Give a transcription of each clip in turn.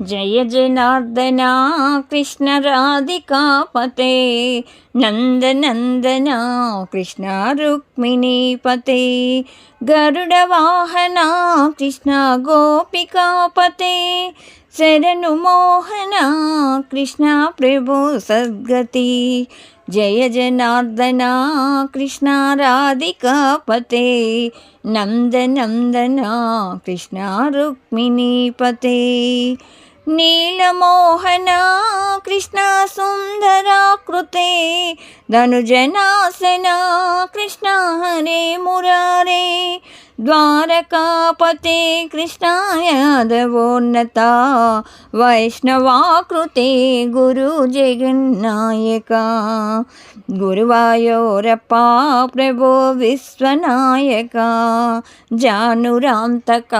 जय जनार्दना कृष्णराधिकापते नन्दनन्दना कृष्णारुक्मिणीपते రుక్మిణీపతే గరుడ వాహన కృష్ణ గోపికాపతే శరణు మోహన కృష్ణ ప్రభు సద్గతి. జయ జనార్దన కృష్ణ రాధికాపతే నందనందన కృష్ణ రుక్మిణీపతే. నీలమోహన కృష్ణ సుందరాకృతే ధనుజనాసన కృష్ణ హరే మురా ద్వారకాపతే కృష్ణ యాదవోన్నత వైష్ణవాకృతే గురు జగన్నాయక. గురువాయోరప్ప ప్రభో విశ్వనాయక. జానురాంతక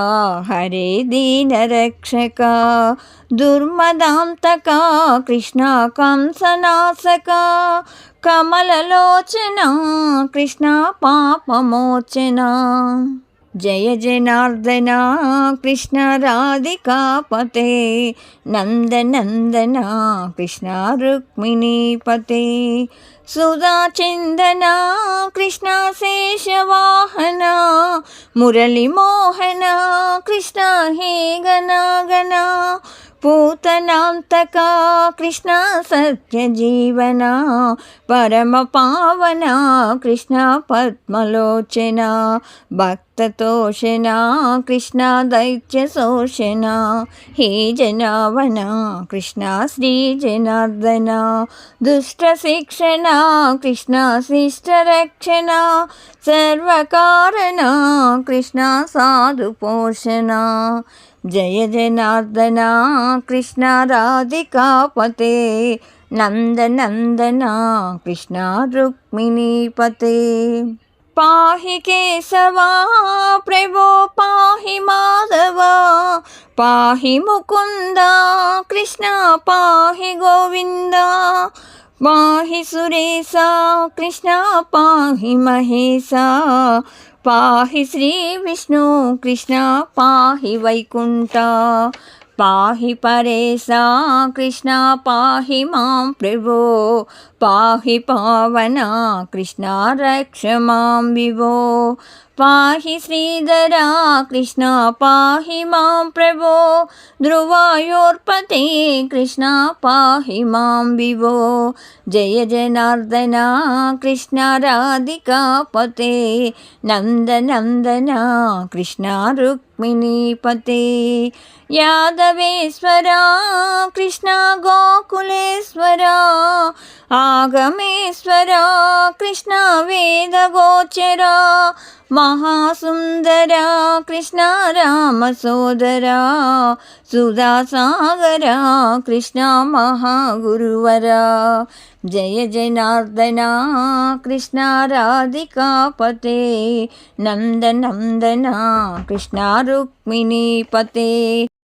హరే దీనరక్షక. దుర్మదాంతక కృష్ణ కంసనాశక కమలలోచన కృష్ణ పాపమోచన జయ జనార్దన కృష్ణ రాధికాపతే నందనందన కృష్ణ రుక్మిణీపతే సుధాచందన కృష్ణ శేషవాహన మురళిమోహన కృష్ణ హే గణ గణ పూతనాంతక కృష్ణ సత్యజీవన పరమ పావన కృష్ణ దైత్య శోషణ హే జనావన కృష్ణ శ్రీ జనార్దన దుష్ట శిక్షణ కృష్ణ శిష్ట రక్షణ సర్వకారణ కృష్ణ సాధు పోషణ జయ జనార్దన కృష్ణ రాధికాపతే నందనందన కృష్ణ రుక్మిణీపతే పాహి కేశవా ప్రభో పాహి మాధవ పాహి ముకుంద కృష్ణ పాహి గోవింద పాహి సురేశ కృష్ణ పాహి మహేశ పాహి శ్రీ విష్ణు కృష్ణ పాహి వైకుంఠ. వైకుంఠ పాహి పరేశా కృష్ణ పాహి మాం ప్రభో. పాహి పావన కృష్ణ రక్ష మాం వివో పాహి శ్రీధరా కృష్ణ పాహి మాం ప్రభో. ధ్రువాయోర్పతే కృష్ణ పాహి మాం వివో జయ జనార్దన కృష్ణ రాధికాపతే. నందనందన కృష్ణ రుక్మిణీపతే. యాదవేశ్వర కృష్ణ గోకులేశ్వర ఆగమేశ్వర కృష్ణ వేదగోచర మహాసుందర కృష్ణ రామ సోదర సుధాసాగర కృష్ణ మహాగురువర జయ జనార్దన కృష్ణ రాధికాపతే నందనందన కృష్ణ రుక్మిణీపతే